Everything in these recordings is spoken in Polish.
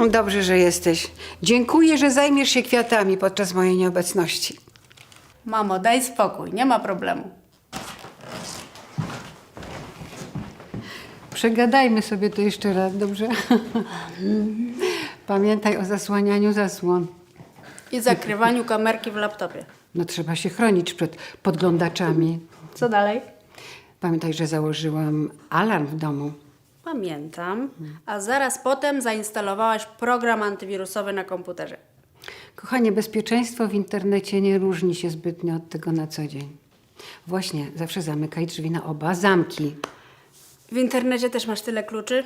Mm, Dobrze, że jesteś. Dziękuję, że zajmiesz się kwiatami podczas mojej nieobecności. Mamo, daj spokój, nie ma problemu. Przegadajmy sobie to jeszcze raz, dobrze? Pamiętaj o zasłanianiu zasłon. I zakrywaniu kamerki w laptopie. No trzeba się chronić przed podglądaczami. Co dalej? Pamiętaj, że założyłam alarm w domu. Pamiętam. A zaraz potem zainstalowałaś program antywirusowy na komputerze. Kochanie, bezpieczeństwo w internecie nie różni się zbytnio od tego na co dzień. Właśnie, zawsze zamykaj drzwi na oba zamki. W internecie też masz tyle kluczy?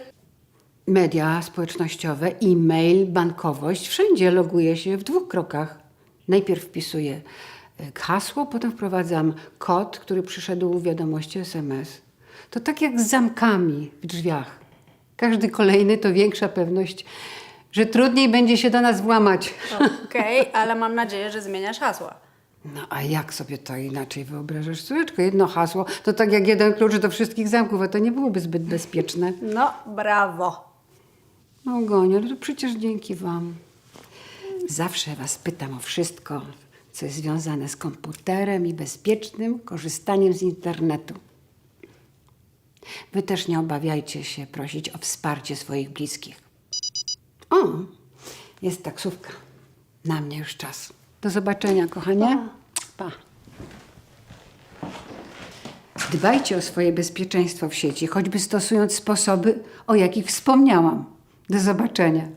Media społecznościowe, e-mail, bankowość, wszędzie loguję się w dwóch krokach. Najpierw wpisuję e, hasło, potem wprowadzam kod, który przyszedł w wiadomości SMS. To tak jak z zamkami w drzwiach. Każdy kolejny to większa pewność, że trudniej będzie się do nas włamać. Okej, ale mam nadzieję, że zmieniasz hasła. No a jak sobie to inaczej wyobrażasz? Córeczko, jedno hasło to tak jak jeden klucz do wszystkich zamków, a to nie byłoby zbyt bezpieczne. No, brawo. Małgoniu, ale to przecież dzięki Wam. Zawsze Was pytam o wszystko, co jest związane z komputerem i bezpiecznym korzystaniem z internetu. Wy też nie obawiajcie się prosić o wsparcie swoich bliskich. O, jest taksówka. Na mnie już czas. Do zobaczenia, kochanie. Pa. Dbajcie o swoje bezpieczeństwo w sieci, choćby stosując sposoby, o jakich wspomniałam. Do zobaczenia.